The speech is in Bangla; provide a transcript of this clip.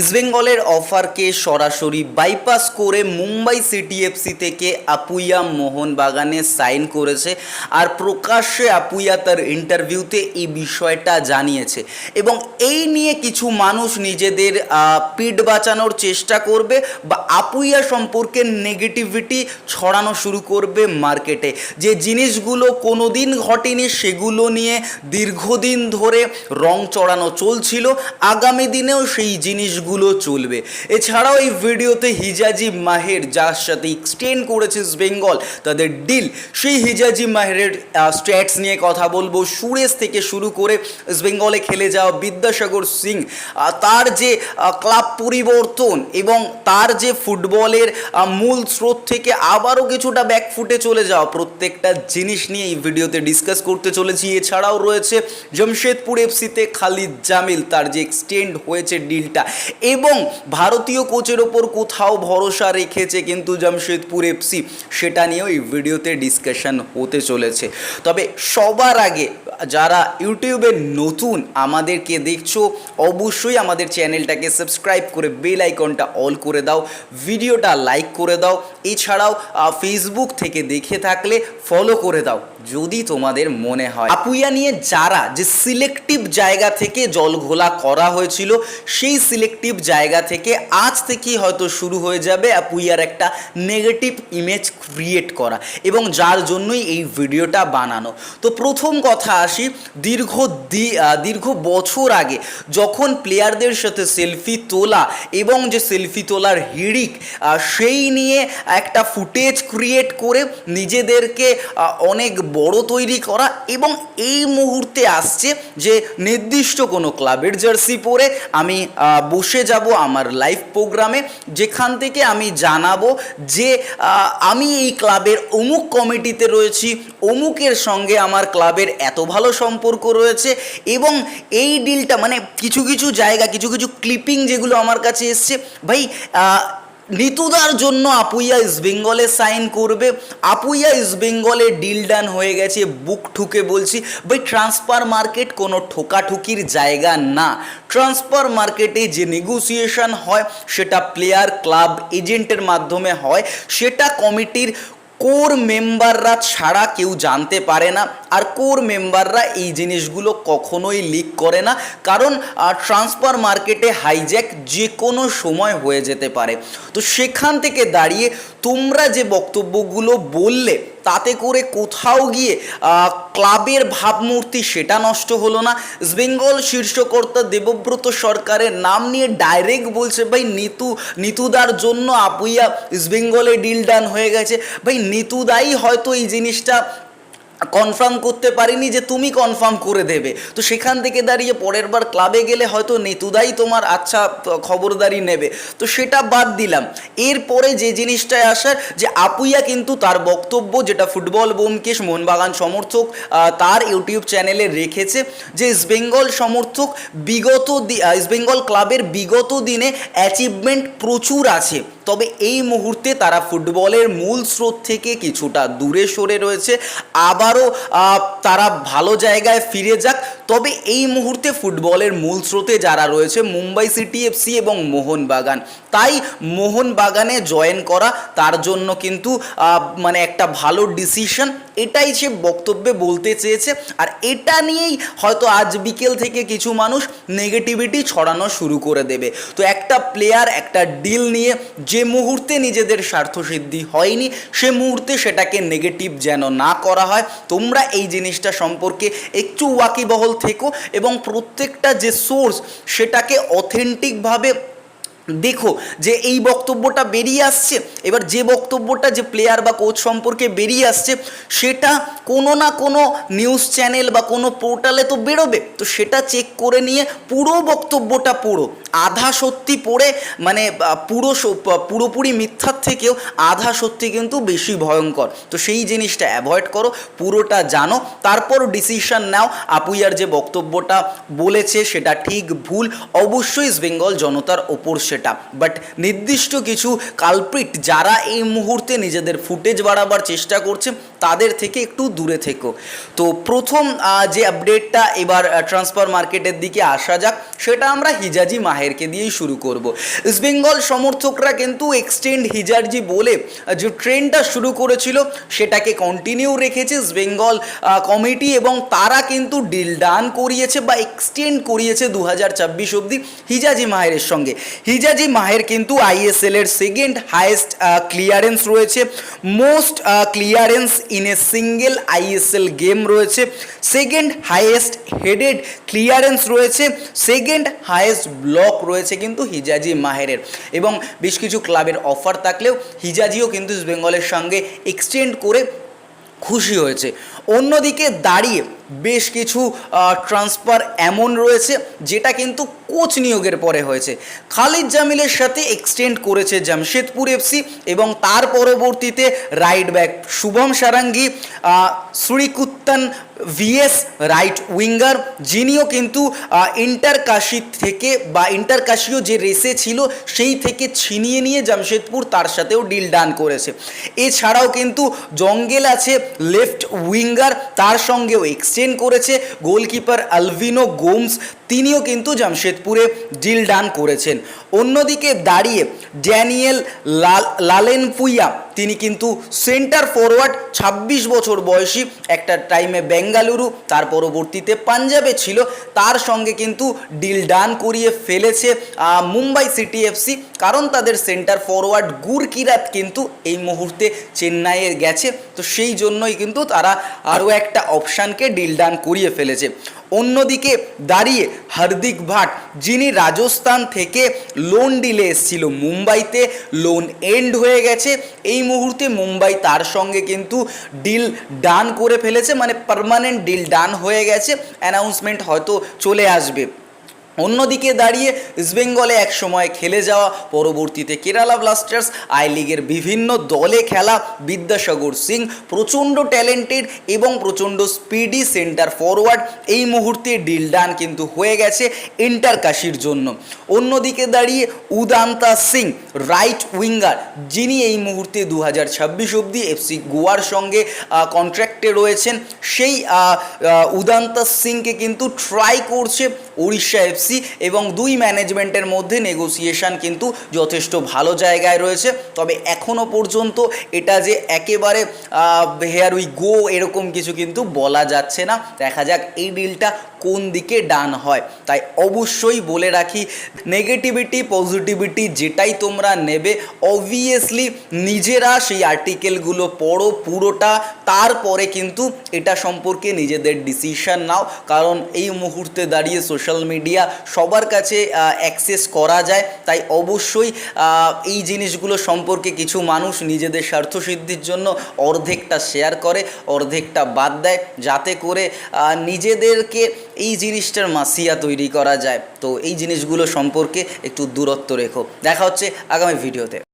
ইস্টবেঙ্গলের অফারকে সরাসরি বাইপাস করে মুম্বাই সিটি এফসি থেকে আপুইয়া মোহনবাগানে সাইন করেছে আর প্রকাশ্যে আপুইয়া তার ইন্টারভিউতে এই বিষয়টা জানিয়েছে। এবং এই নিয়ে কিছু মানুষ নিজেদের পিঠ বাঁচানোর চেষ্টা করবে বা আপুইয়া সম্পর্কে নেগেটিভিটি ছড়ানো শুরু করবে মার্কেটে। যে জিনিসগুলো কোনো দিন ঘটেনি সেগুলো নিয়ে দীর্ঘদিন ধরে রং চড়ানো চলছিল। আগামী দিনেও সেই জিনিসগুলো চলবে। এছাড়াও এই ভিডিওতে হিজাজি মাহের, যার সাথে এক্সটেন্ড করেছে বেঙ্গল তাদের ডিল সেই হিজাজি মাহেরের স্ট্যাটস নিয়ে কথা বলব। সুরেশ থেকে শুরু করে বেঙ্গলে খেলে যাওয়া বিদ্যাসাগর সিং তার যে ক্লাব পরিবর্তন এবং তার যে ফুটবলের মূল স্রোত থেকে আবারও কিছুটা ব্যাকফুটে চলে যাওয়া, প্রত্যেকটা জিনিস নিয়ে এই ভিডিওতে ডিসকাস করতে চলেছি। এছাড়াও রয়েছে জামশেদপুর এফসিতে খালিদ জামিল, তার যে এক্সটেন্ড হয়েছে ডিলটা এবং ভারতীয় কোচের ওপর কোথাও ভরসা রেখেছে কিন্তু জামশেদপুর এফসি সেটা নিয়েও এই ভিডিওতে ডিসকাশন হতে চলেছে। তবে সবার আগে যারা ইউটিউবে নতুন আমাদেরকে দেখছ, অবশ্যই আমাদের চ্যানেলটাকে সাবস্ক্রাইব করে বেল আইকনটা অল করে দাও, ভিডিওটা লাইক করে দাও, এছাড়াও ফেসবুক থেকে দেখে থাকলে ফলো করে দাও, যদি তোমাদের মনে হয়। আপুইয়া নিয়ে যারা যে সিলেক্টিভ জায়গা থেকে জল ঘোলা করা হয়েছিল, সেই সিলেক্টিভ জায়গা থেকে আজ থেকেই হয়তো শুরু হয়ে যাবে আপুইয়ার একটা নেগেটিভ ইমেজ ক্রিয়েট করা এবং যার জন্যই এই ভিডিওটা বানানো। তো প্রথম কথা আসি দীর্ঘ দীর্ঘ বছর আগে যখন প্লেয়ারদের সাথে সেলফি তোলা এবং যে সেলফি তোলার হিড়িক সেই নিয়ে একটা ফুটেজ ক্রিয়েট করে নিজেদেরকে অনেক বড় তৈরি করা এবং এই মুহূর্তে আসছে যে নির্দিষ্ট কোনো ক্লাবের জার্সি পরে আমি বসে যাব আমার লাইভ প্রোগ্রামে যেখান থেকে আমি জানাব যে আমি এই ক্লাবের অমুক কমিটিতে রয়েছি, অমুকের সঙ্গে আমার ক্লাবের এত ভালো সম্পর্ক রয়েছে এবং এই ডিলটা মানে কিছু কিছু জায়গা, কিছু কিছু ক্লিপিং যেগুলো আমার কাছে এসছে, ভাই নিতুদার জন্য আপুইয়া ইস্ট বেঙ্গলে সাইন করবে। আপুইয়া ইস্ট বেঙ্গলে ডিল ডান হয়ে গেছে বুক ঠুকে বলছি। ভাই ট্রান্সফার মার্কেট কোনো ঠোকাঠুকির জায়গা না। ট্রান্সফার মার্কেটে যে নেগোসিয়েশন হয়, সেটা প্লেয়ার ক্লাব এজেন্টের মাধ্যমে হয়, সেটা কমিটির কোর মেম্বাররা ছাড়া কেউ জানতে পারে না, আর কোর মেম্বাররা এই জিনিসগুলো কখনোই লিক করে না, কারণ ট্রান্সফার মার্কেটে হাইজ্যাক যে কোনো সময় হয়ে যেতে পারে। তো সেখান থেকে দাঁড়িয়ে তোমরা যে বক্তব্যগুলো বললে তাতে করে কোথাও গিয়ে ক্লাবের ভাবমূর্তি সেটা নষ্ট হলো না। বেঙ্গল শীর্ষকর্তা দেবব্রত সরকারের নাম নিয়ে ডাইরেক্ট বলছে, ভাই, নিতু, নিতুদার জন্য আপুইয়া ইস্টবেঙ্গলে ডিল ডান হয়ে গেছে। ভাই, নিতুদাই হয়তো এই জিনিসটা কনফার্ম করতে পারিনি যে তুমি কনফার্ম করে দেবে। তো সেখান থেকে দাঁড়িয়ে পরের বার ক্লাবে গেলে হয়তো নেতুদাই তোমার আচ্ছা খবরদারি নেবে। তো সেটা বাদ দিলাম। এরপরে যে জিনিসটায় আসার, যে আপুইয়া কিন্তু তার বক্তব্য, যেটা ফুটবল বোমকেশ, মোহনবাগান সমর্থক তার ইউটিউব চ্যানেলে রেখেছে যে ইস্টবেঙ্গল সমর্থক বিগত ইস্টবেঙ্গল ক্লাবের বিগত দিনে অ্যাচিভমেন্ট প্রচুর আছে। তবে এই মুহূর্তে তারা ফুটবলের মূল স্রোত থেকে কিছুটা দূরে সরে রয়েছে। আবারও তারা ভালো জায়গায় ফিরে যাক। তবে এই মুহূর্তে ফুটবলের মূল স্রোতে যারা রয়েছে, মুম্বাই সিটি এফসি এবং মোহনবাগান। তাই মোহনবাগানে জয়েন করা তার জন্য কিন্তু মানে একটা ভালো ডিসিশন। এটাই সে বক্তব্যে বলতে চেয়েছে। আর এটা নিয়েই হয়তো আজ বিকেল থেকে কিছু মানুষ নেগেটিভিটি ছড়ানো শুরু করে দেবে। তো একটা প্লেয়ার, একটা ডিল নিয়ে যে মুহূর্তে নিজেদের স্বার্থসিদ্ধি হয়নি, সে মুহূর্তে সেটাকে নেগেটিভ যেন না করা হয়। তোমরা এই জিনিসটা সম্পর্কে একটু ওয়াকিবহল থেকো এবং প্রত্যেকটা যে সোর্স সেটাকে অথেন্টিকভাবে দেখো যে এই বক্তব্যটা বেরিয়ে আসছে। এবার যে বক্তব্যটা যে প্লেয়ার বা কোচ সম্পর্কে বেরিয়ে আসছে, সেটা কোনো না কোনো নিউজ চ্যানেল বা কোনো পোর্টালে তো বেরোবে। তো সেটা চেক করে নিয়ে পুরো বক্তব্যটা পুরো আধা সত্যি পড়ে মানে পুরো পুরোপুরি মিথ্যার থেকেও আধা সত্যি কিন্তু বেশি ভয়ঙ্কর। তো সেই জিনিসটা অ্যাভয়েড করো, পুরোটা জানো, তারপর ডিসিশন নাও আপুইয়ার যে বক্তব্যটা বলেছে সেটা ঠিক ভুল, অবশ্যই বেঙ্গল জনতার ওপর সেটা। বাট নির্দিষ্ট কিছু কালপ্রিট যারা এই মুহূর্তে নিজেদের ফুটেজ বাড়াবার চেষ্টা করছে তাদের থেকে একটু দূরে থেকো। তো প্রথম যে আপডেটটা এবার ট্রান্সফার মার্কেটের দিকে আসা যাক, সেটা আমরা হিজাজি মাহেরকে দিয়েই শুরু করব। ইস্টবেঙ্গল সমর্থকরা কিন্তু এক্সটেন্ড হিজারজি বলে যে ট্রেনটা শুরু করেছিল, সেটাকে কন্টিনিউ রেখেছে ইস্টবেঙ্গল কমিটি এবং তারা কিন্তু ডিল ডান করিয়েছে বা এক্সটেন্ড করিয়েছে দু হাজার ছাব্বিশ অবধি হিজাজি মাহেরের সঙ্গে। হিজাজি মাহের কিন্তু আইএসএল এর সেকেন্ড হায়েস্ট ক্লিয়ারেন্স রয়েছে। Most clearance in a single ISL game রয়েছে সেকেন্ড হাইয়েস্ট হেডেড ক্লিয়ারেন্স রয়েছে সেকেন্ড হাইয়েস্ট ব্লক রয়েছে কিন্তু হিজাজি মাহেরের এবং বেশ কিছু ক্লাবের অফার থাকলেও হিজাজিও কিন্তু ইস্ট বেঙ্গলের সঙ্গে এক্সটেন্ড করে খুশি হয়েছে। অন্যদিকে দাঁড়িয়ে বেশ কিছু ট্রান্সফার এমন রয়েছে যেটা কিন্তু কোচ নিয়োগের পরে হয়েছে। খালিদ জামিলের সাথে এক্সটেন্ড করেছে জামশেদপুর এফসি এবং তার পরবর্তীতে right back Shubham Sarangi Sreekuttan VS right winger যিনিও কিন্তু আহ, ইন্টার কাশি থেকে বা ইন্টার কাশিও যে রেসে ছিল সেই থেকে ছিনিয়ে নিয়ে জামশেদপুর তার সাথেও ডিল ডান করেছে। এছাড়াও কিন্তু জঙ্গেল আছে লেফট উইঙ্গার তার সঙ্গেও এক্সচেঞ্জ করেছে গোলকিপার আলভিনো গোমস। তিনিও কিন্তু জামশেদপুরে ডিল ডান করেছেন। অন্যদিকে দাঁড়িয়ে ড্যানিয়েল লাল, লালেনপুইয়া, তিনি কিন্তু সেন্টার ফরওয়ার্ড ২৬ বছর বয়সী একটা টাইমে বেঙ্গালুরু, তার পরবর্তীতে পাঞ্জাবে ছিল, তার সঙ্গে কিন্তু ডিল ডান করিয়ে ফেলেছে মুম্বাই সিটি এফসি কারণ তাদের সেন্টার ফরওয়ার্ড গুরকিরাত কিন্তু এই মুহূর্তে চেন্নাইয়ের গেছে, তো সেই জন্যই কিন্তু তারা আরও একটা অপশানকে ডিল ডান করিয়ে ফেলেছে। অন্যদিকে দাঁড়িয়ে হার্দিক ভাট, যিনি রাজস্থান থেকে লোন ডিলে এসেছিল, মুম্বাইতে লোন এন্ড হয়ে গেছে। এই মুহূর্তে মুম্বাই তার সঙ্গে কিন্তু ডিল ডান করে ফেলেছে মানে পারমানেন্ট ডিল ডান হয়ে গেছে। অ্যানাউন্সমেন্ট হয়তো চলে আসবে। অন্যদিকে দাঁড়িয়ে ইস্টবেঙ্গলে এক সময় খেলে যাওয়া পরবর্তীতে কেরালা ব্লাস্টার্স আই লিগের বিভিন্ন দলে খেলা বিদ্যাসাগর সিং প্রচণ্ড ট্যালেন্টেড এবং প্রচণ্ড স্পিডি সেন্টার ফরওয়ার্ড এই মুহূর্তে ডিল ডান কিন্তু হয়ে গেছে ইন্টার কাশির জন্য। অন্যদিকে দাঁড়িয়ে উদান্তা সিং, রাইট উইঙ্গার, যিনি এই মুহূর্তে দু হাজার ছাব্বিশ অবধি এফসি গোয়ার সঙ্গে কন্ট্র্যাক্টে রয়েছেন। সেই উদান্তা সিংকে কিন্তু ট্রাই করছে উড়িষ্যা এফসি এবং দুই ম্যানেজমেন্টের মধ্যে নেগোসিয়েশান কিন্তু যথেষ্ট ভালো জায়গায় রয়েছে। তবে এখনও পর্যন্ত এটা যে একেবারে হেয়ার উই গো এরকম কিছু কিন্তু বলা যাচ্ছে না। দেখা যাক এই ডিলটা কোন দিকে ডান হয়। তাই অবশ্যই বলে রাখি নেগেটিভিটি পজিটিভিটি যেটাই তোমরা নেবে অবভিয়াসলি নিজেরা সেই আর্টিকেলগুলো পড়ো পুরোটা, তারপরে কিন্তু এটা সম্পর্কে নিজেদের ডিসিশন নাও। কারণ এই মুহূর্তে দাঁড়িয়ে সোশ্যাল মিডিয়া সবার কাছে অ্যাক্সেস করা যায়। তাই অবশ্যই এই জিনিসগুলো সম্পর্কে কিছু মানুষ নিজেদের স্বার্থসিদ্ধির জন্য অর্ধেকটা শেয়ার করে, অর্ধেকটা বাদ দেয়। যাতে করে নিজেদেরকে এই জিনিসটার মাসিয়া তৈরি করা যায়। তো এই জিনিসগুলো সম্পর্কে একটু দূরত্ব রেখো। দেখা হচ্ছে আগামী ভিডিওতে।